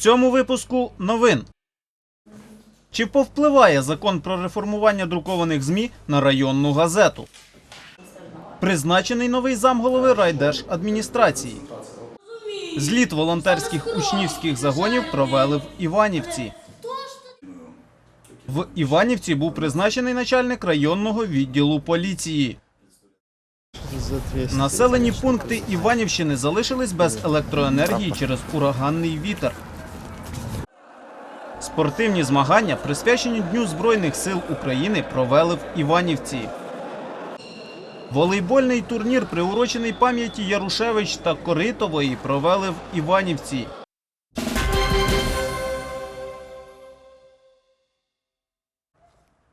цьому випуску новин. Чи повпливає закон про реформування друкованих ЗМІ на районну газету? Призначений новий замголови райдержадміністрації. Зліт волонтерських учнівських загонів провели в Іванівці. В Іванівці був призначений начальник районного відділу поліції. Населені пункти Іванівщини залишились без електроенергії через ураганний вітер. Спортивні змагання, присвячені Дню Збройних сил України, провели в Іванівці. Волейбольний турнір, приурочений пам'яті Ярушевич та Коритової, провели в Іванівці.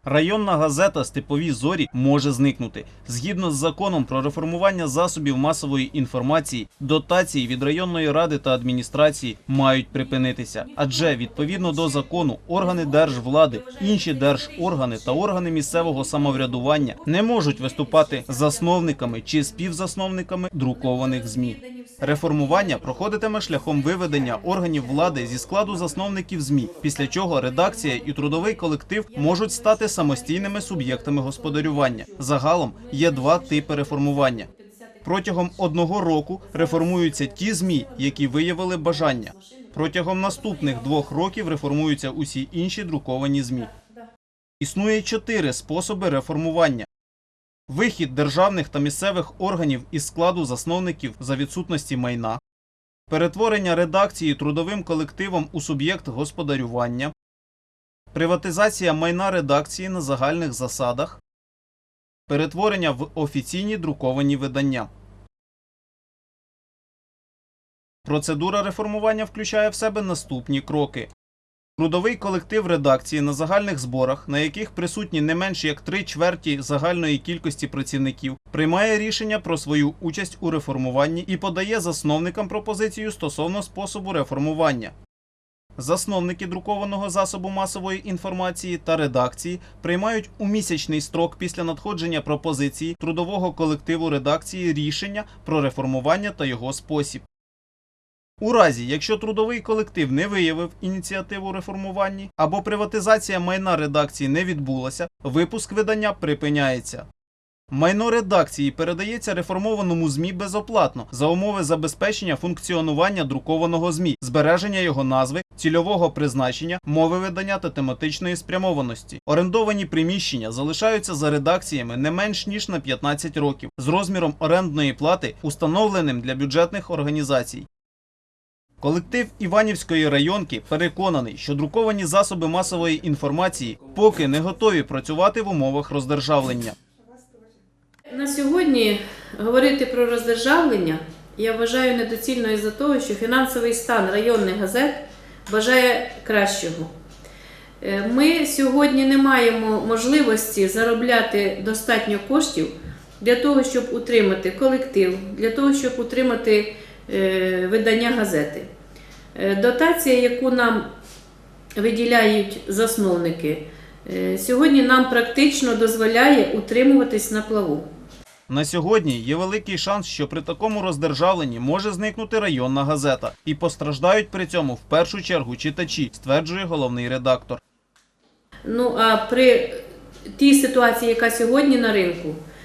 Районна газета Степові зорі може зникнути. Згідно з законом про реформування засобів масової інформації, дотації від районної ради та адміністрації мають припинитися. Адже відповідно до закону органи держвлади, інші держоргани та органи місцевого самоврядування не можуть виступати засновниками чи співзасновниками друкованих змі. Реформування проходитиме шляхом виведення органів влади зі складу засновників ЗМІ, після чого редакція і трудовий колектив можуть стати самостійними суб'єктами господарювання. Загалом є два типи реформування. Протягом одного року реформуються ті ЗМІ, які виявили бажання. Протягом наступних двох років реформуються усі інші друковані ЗМІ. Існує чотири способи реформування. Вихід державних та місцевих органів із складу засновників за відсутності майна, перетворення редакції трудовим колективом у суб'єкт господарювання, приватизація майна редакції на загальних засадах, перетворення в офіційні друковані видання. Процедура реформування включає в себе наступні кроки. Трудовий колектив редакції на загальних зборах, на яких присутні не менш як три чверті загальної кількості працівників, приймає рішення про свою участь у реформуванні і подає засновникам пропозицію стосовно способу реформування. Засновники друкованого засобу масової інформації та редакції приймають у місячний строк після надходження пропозиції трудового колективу редакції рішення про реформування та його спосіб. У разі, якщо трудовий колектив не виявив ініціативу реформуванні або приватизація майна редакції не відбулася, випуск видання припиняється. Майно редакції передається реформованому ЗМІ безоплатно за умови забезпечення функціонування друкованого ЗМІ, збереження його назви, цільового призначення, мови видання та тематичної спрямованості. Орендовані приміщення залишаються за редакціями не менш ніж на 15 років з розміром орендної плати, установленим для бюджетних організацій. Колектив Іванівської районки переконаний, що друковані засоби масової інформації поки не готові працювати в умовах роздержавлення. На сьогодні говорити про роздержавлення я вважаю недоцільно із-за того, що фінансовий стан районних газет бажає кращого. Е, Ми сьогодні не маємо можливості заробляти достатньо коштів для того, щоб утримати колектив, для того, щоб утримати видання газети. Е, Дотація, яку нам виділяють засновники, е, сьогодні нам практично дозволяє утримуватись на плаву. На сьогодні є великий шанс, що при такому роздержавленні може зникнути районна газета, і постраждають при цьому в першу чергу читачі, стверджує головний редактор. Ну а при тій ситуації, яка сьогодні на ринку, е,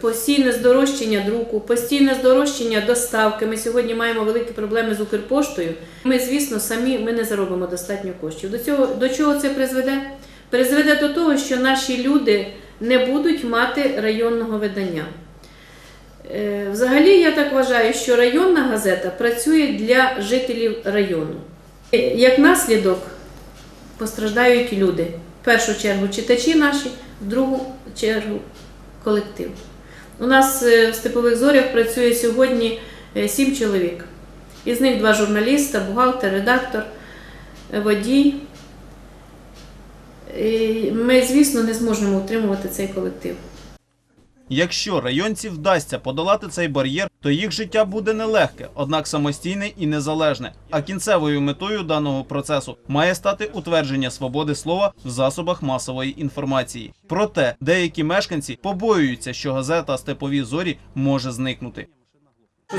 постійне здорожчання друку, постійне здорожчання доставки. Ми сьогодні маємо великі проблеми з Укрпоштою. Ми, звісно, самі ми не заробимо достатньо коштів. До цього до чого це призведе? Призведе до того, що наші люди не будуть мати районного видання. Е, Взагалі, я так вважаю, що районна газета працює для жителів району. Е, Як наслідок постраждають люди. В першу чергу читачі наші, в другу чергу колектив. У нас е, в Степових зорях працює сьогодні е, сім чоловік. Із них два журналіста, бухгалтер, редактор, е, водій. І Ми, звісно, не зможемо утримувати цей колектив. Якщо районці вдасться подолати цей бар'єр, то їх життя буде нелегке, однак самостійне і незалежне. А кінцевою метою даного процесу має стати утвердження свободи слова в засобах масової інформації. Проте деякі мешканці побоюються, що газета Степові зорі може зникнути.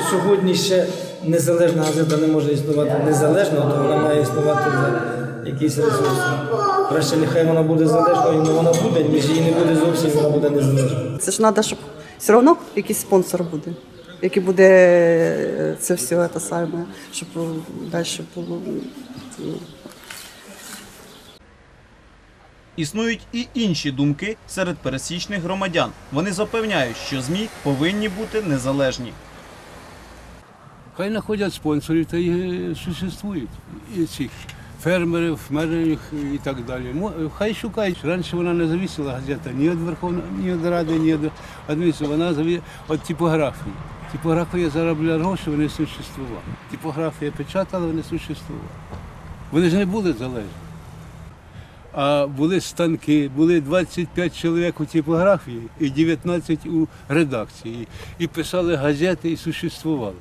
Сьогодні ще незалежна газета не може існувати незалежно, то вона має існувати за якісь ресурси. Краще нехай вона буде залежною, але вона буде, ніж її не буде зовсім, вона буде незалежною. Це ж треба, щоб все одно якийсь спонсор буде, який буде е, це все те саме, щоб далі було. ну, Існують і інші думки серед пересічних громадян. Вони запевняють, що ЗМІ повинні бути незалежні. Хай знаходять спонсорів та й е, существують. І цих фермерів, фермерів і так далі. Хай шукають. Раніше вона не завісила газета ні від Верховної, ні від Ради, ні від адміністрації. Вона заві від типографії. Типографія заробляла гроші, вони существували. Типографія печатала, вони существували. Вони ж не були залежні. А були станки, були 25 чоловік у типографії і 19 у редакції. І писали газети і существували.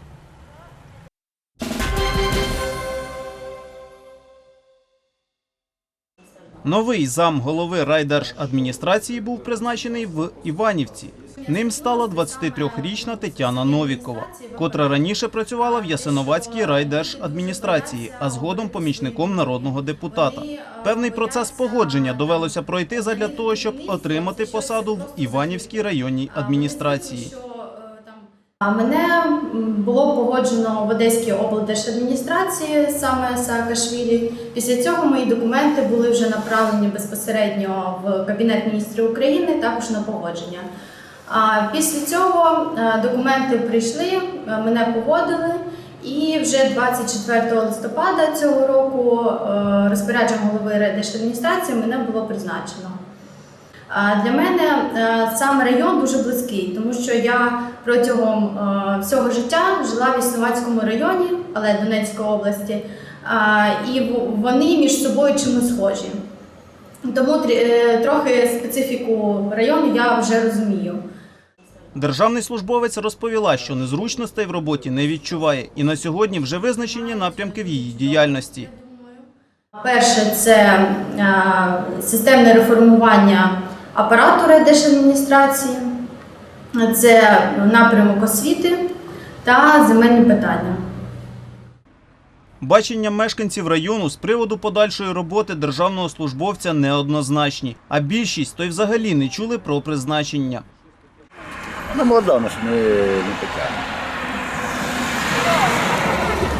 Новий зам голови райдержадміністрації був призначений в Іванівці. Ним стала 23-річна Тетяна Новікова, котра раніше працювала в Ясиновацькій райдержадміністрації, а згодом помічником народного депутата. Певний процес погодження довелося пройти задля того, щоб отримати посаду в Іванівській районній адміністрації. Мене було погоджено в Одеській облдержадміністрації саме Саакашвілі. Після цього мої документи були вже направлені безпосередньо в Кабінет міністрів України, також на погодження. Після цього е, документи прийшли, е, мене погодили, і вже 24 листопада цього року е, розпорядженням голови райдержадміністрації мене було призначено. Для мене е, сам район дуже близький, тому що я протягом е, всього життя жила в Існувацькому районі, але Донецької області, і вони між собою чимось схожі. Тому е, трохи специфіку району я вже розумію. Державний службовець розповіла, що незручностей в роботі не відчуває, і на сьогодні вже визначені напрямки в її діяльності. Перше це системне реформування апарату райдержадміністрації, це напрямок освіти та земельні питання. Бачення мешканців району з приводу подальшої роботи державного службовця неоднозначні, а більшість то й взагалі не чули про призначення. Вона молода, вона ж не, не така.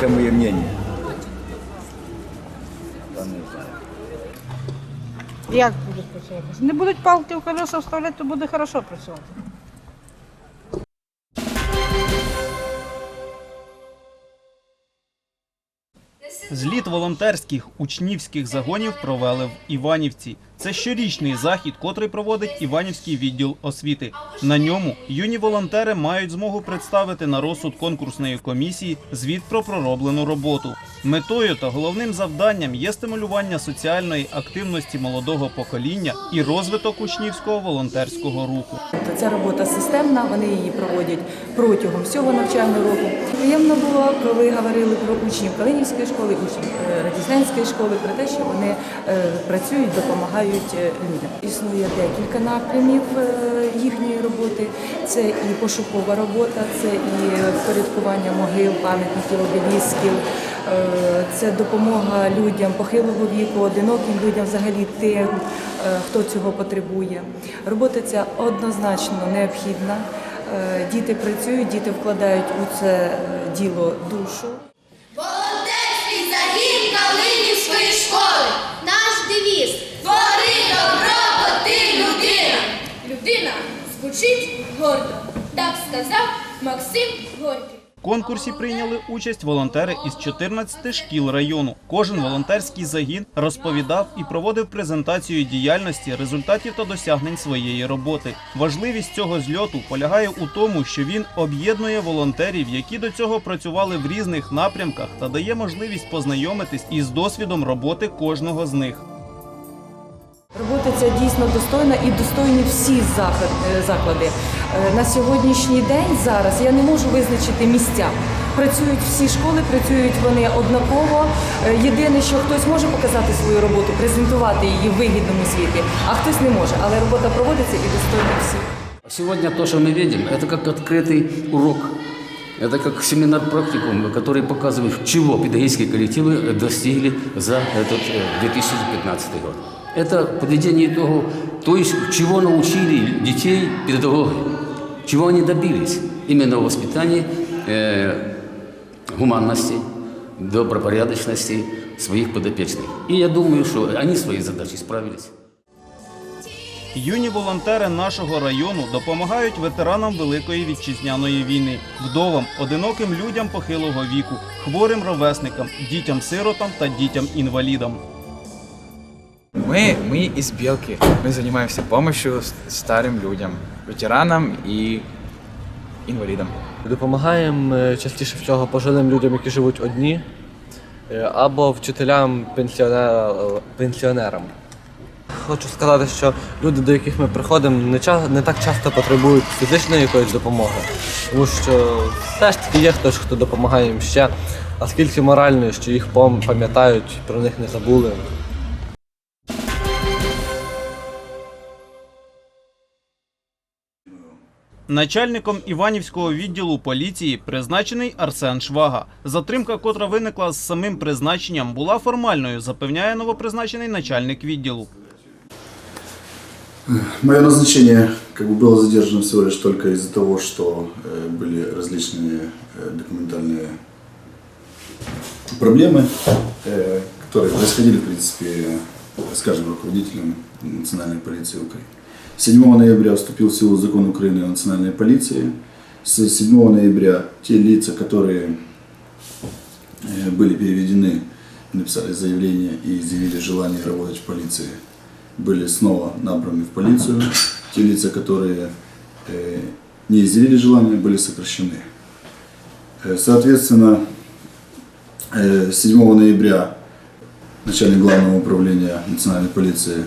Це моє мнення. Та не знаю. Як будуть працювати? Не будуть палки в колеса вставляти, то буде хорошо працювати. Зліт волонтерських учнівських загонів провели в Іванівці. Це щорічний захід, котрий проводить Іванівський відділ освіти. На ньому юні волонтери мають змогу представити на розсуд конкурсної комісії звіт про пророблену роботу. Метою та головним завданням є стимулювання соціальної активності молодого покоління і розвиток учнівського волонтерського руху. Ця робота системна, вони її проводять протягом всього навчального року. Приємно було, коли говорили про учнів Калинівської школи, учнів е, Радісненської школи, про те, що вони е, працюють, допомагають е, людям. Існує декілька напрямів їхньої роботи. Це і пошукова робота, це і впорядкування могил, пам'ятників, обелісків. Е, Це допомога людям похилого віку, одиноким людям, взагалі тим, е, хто цього потребує. Робота ця однозначно необхідна. Е, Діти працюють, діти вкладають у це діло душу. Волонтерський загін Калинівської школи. Наш девіз Твори добро, бо людина. Людина звучить гордо. Так сказав Максим Горький. Конкурсі прийняли участь волонтери із 14 шкіл району. Кожен волонтерський загін розповідав і проводив презентацію діяльності, результатів та досягнень своєї роботи. Важливість цього зльоту полягає у тому, що він об'єднує волонтерів, які до цього працювали в різних напрямках, та дає можливість познайомитись із досвідом роботи кожного з них. Робота ця дійсно достойна і достойні всі заход- е, заклади. Е, На сьогоднішній день зараз я не можу визначити місця. Працюють всі школи, працюють вони однаково. Е, Єдине, що хтось може показати свою роботу, презентувати її в вигідному світі, а хтось не може. Але робота проводиться і достойна всіх. Сегодня то, что мы видим, это как открытый урок Это как семинар-практикум, который показывает, чего педагогические коллективы достигли за этот э, 2015 год. Это подведение итогов, то есть чего научили детей педагоги, чего они добились именно в воспитании э, гуманности, добропорядочности своих подопечных. И я думаю, что они свои задачи справились. Юні волонтери нашого району допомагають ветеранам Великої вітчизняної війни, вдовам, одиноким людям похилого віку, хворим ровесникам, дітям-сиротам та дітям-інвалідам. Мы, мы из Белки. Мы занимаемся помощью с- старым людям, ветеранам и инвалидам. Допомагаємо е, частіше всього пожилим людям, які живуть одні, е, або вчителям пенсіонера- пенсіонерам. Хочу сказати, що люди, до яких ми приходимо, не, ча- не так часто потребують фізичної якоїсь допомоги, тому що все ж таки є хтось, хто допомагає їм ще, а скільки моральної, що їх пом- пам'ятають, про них не забули. Начальником Іванівського відділу поліції призначений Арсен Швага. Затримка, котра виникла з самим призначенням, була формальною, запевняє новопризначений начальник відділу. Мое назначение как бы было задержано всего лишь только из-за того, что э, были различные э, документальные проблемы, э, которые происходили, в принципе, с каждым руководителем Национальной полиции Украины. 7 ноября вступил в силу закон Украины о национальной полиции. С 7 ноября те лица, которые э, были переведены, написали заявление и изъявили желание работать в полиции, были снова набраны в полицию. Те лица, которые э, не изъявили желания, были сокращены. Э, Соответственно, э, 7 ноября начальник главного управления национальной полиции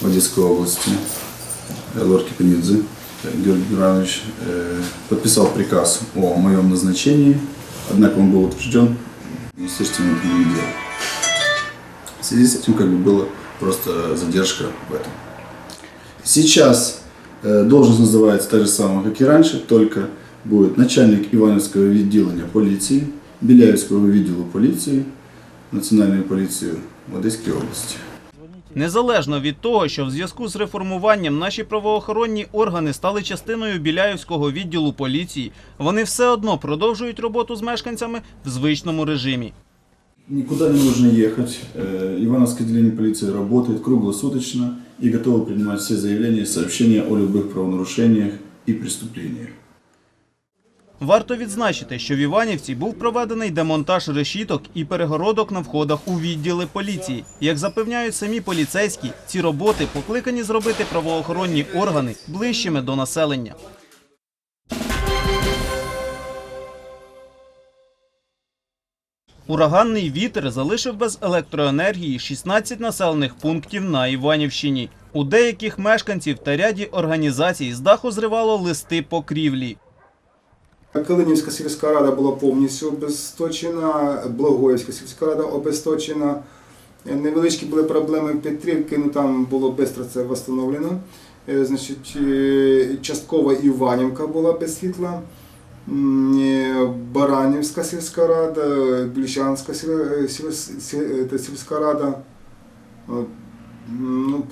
в Одесской области э, Лорд Кипенидзе э, Георгий Георгиевич э, подписал приказ о моем назначении, однако он был утвержден Министерством внутренних дел. В связи с этим как бы была просто задержка в этом. Сейчас э, должность называется та же самая, как и раньше, только будет начальник Ивановского відділення полиции, Беляевского відділу полиции, национальной полиции в Одесской области. Незалежно від того, що в зв'язку з реформуванням наші правоохоронні органи стали частиною Біляївського відділу поліції, вони все одно продовжують роботу з мешканцями в звичному режимі. Никуда не ехать. Э, Ивановское отделение полиции работает круглосуточно и готово принимать все заявления и сообщения о любых правонарушениях и преступлениях. Варто відзначити, що в Іванівці був проведений демонтаж решіток і перегородок на входах у відділи поліції. Як запевняють самі поліцейські, ці роботи покликані зробити правоохоронні органи ближчими до населення. Ураганний вітер залишив без електроенергії 16 населених пунктів на Іванівщині. У деяких мешканців та ряді організацій з даху зривало листи покрівлі. Калинівська сільська рада була повністю обесточена, Благоївська сільська рада обесточена. Невеличкі були проблеми підтримки, ну там було швидко це встановлено. Е, Значить, е, частково Іванівка була без світла, е, Баранівська сільська рада, е, сільська рада. Ну,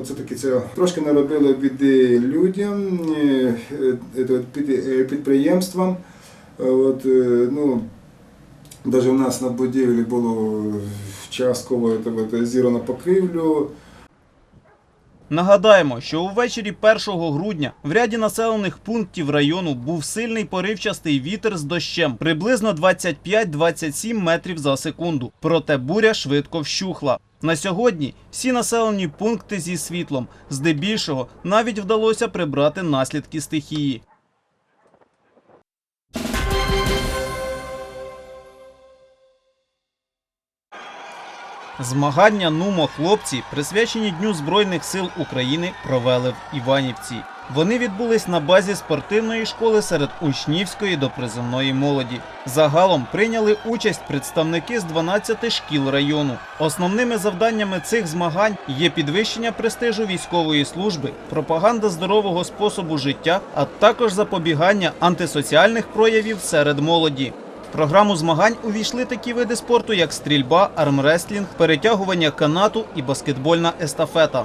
це таки це трошки наробили біди людям, е, е, під- е, підприємствам. От, ну, навіть у нас на будівлі було частково зірано покрівлю. Нагадаємо, що увечері 1 грудня в ряді населених пунктів району був сильний поривчастий вітер з дощем приблизно 25-27 метрів за секунду. Проте буря швидко вщухла. На сьогодні всі населені пункти зі світлом. Здебільшого навіть вдалося прибрати наслідки стихії. Змагання Нумо хлопці, присвячені Дню Збройних сил України, провели в Іванівці. Вони відбулись на базі спортивної школи серед учнівської до призовної молоді. Загалом прийняли участь представники з 12 шкіл району. Основними завданнями цих змагань є підвищення престижу військової служби, пропаганда здорового способу життя, а також запобігання антисоціальних проявів серед молоді. Програму змагань увійшли такі види спорту, як стрільба, армреслінг, перетягування канату і баскетбольна естафета.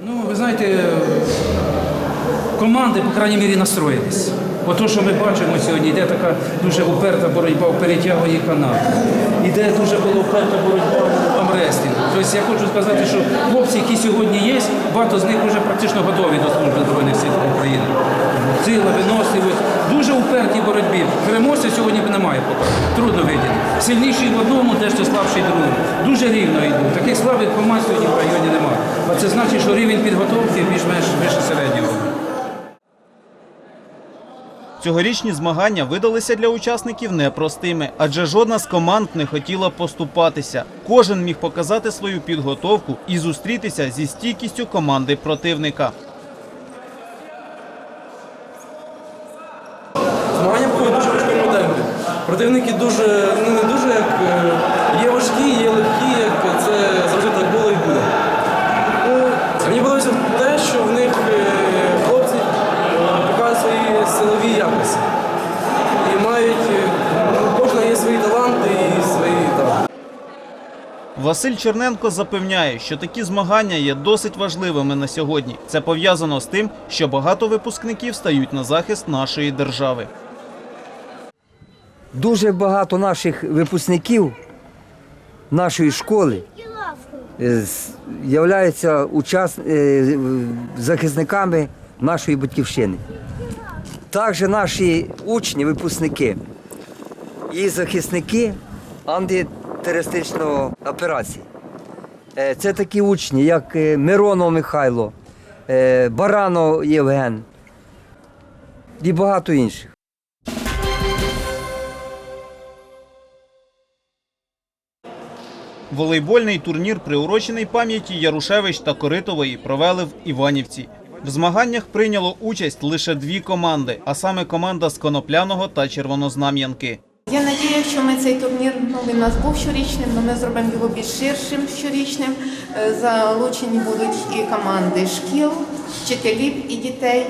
Ну, ви знаєте, команди, по крайній мірі, настроїлись. Бо то, що ми бачимо сьогодні, йде така дуже уперта боротьба в перетягуванні канату. Іде дуже була уперта боротьба в амрестінгу. Тобто я хочу сказати, що хлопці, які сьогодні є, багато з них вже практично готові до служби Збройних сил України. Сила, виносливість, дуже уперті боротьбі. Переможця сьогодні немає поки. Трудно видіти. Сильніший в одному, дещо слабший в другому. Дуже рівно йдуть. Таких слабих команд сьогодні в районі немає. А це значить, що рівень підготовки більш-менш вище середнього. Цьогорічні змагання видалися для учасників непростими, адже жодна з команд не хотіла поступатися. Кожен міг показати свою підготовку і зустрітися зі стійкістю команди противника. Змагання проходять дуже важкому темпі. Противники дуже, ну не дуже як е, є важкі, є легкі, Василь Черненко запевняє, що такі змагання є досить важливими на сьогодні. Це пов'язано з тим, що багато випускників стають на захист нашої держави. Дуже багато наших випускників нашої школи е, являються учас... е, захисниками нашої батьківщини. Також наші учні, випускники і захисники антитерористичної операції. Е, Це такі учні, як е, Миронов Михайло, е, Баранов Євген і багато інших. Волейбольний турнір, приурочений пам'яті Ярушевич та Коритової, провели в Іванівці. В змаганнях прийняло участь лише дві команди, а саме команда з Конопляного та Червонознам'янки. Я надію, що ми цей турнір ну, він у нас був щорічним, але ми зробимо його більш ширшим щорічним. Е, Залучені будуть і команди шкіл, вчителів і дітей.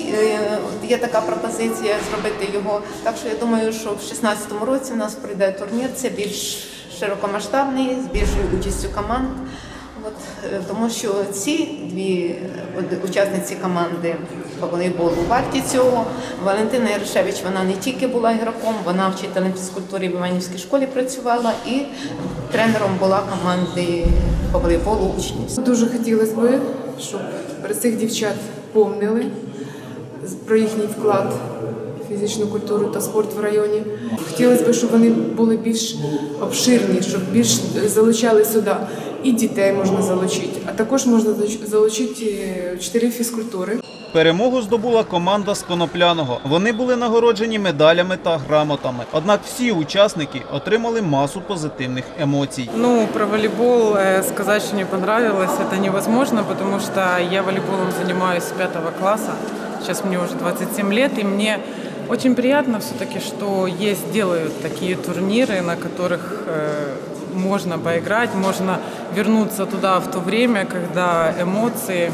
Е, Є така пропозиція зробити його. Так що я думаю, що в 2016 році в нас пройде турнір. Це більш широкомасштабний, з більшою участю команд. От, е, тому що ці дві учасниці команди по волейболу варті цього. Валентина Ярошевич вона не тільки була ігроком, вона вчителем фізкультури в Іванівській школі працювала і тренером була команди по волейболу учнів. Дуже хотілося б, щоб про цих дівчат помнили про їхній вклад в фізичну культуру та спорт в районі. Хотілося б, щоб вони були більш обширні, щоб більш залучали сюди І дітей можна залучити, а також можна залуч- залучити е, вчителів фізкультури. Перемогу здобула команда з Конопляного. Вони були нагороджені медалями та грамотами. Однак всі учасники отримали масу позитивних емоцій. Ну, про волейбол э, сказать, что не понравилось, это невозможно, потому что я волейболом занимаюсь с пятого класса. Сейчас мне уже 27 лет, и мне очень приятно все-таки, что есть, делают такие турниры, на которых э, можно поиграть, можно вернуться туда в то время, когда эмоции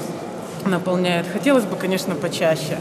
наполняют. Хотелось бы, конечно, почаще.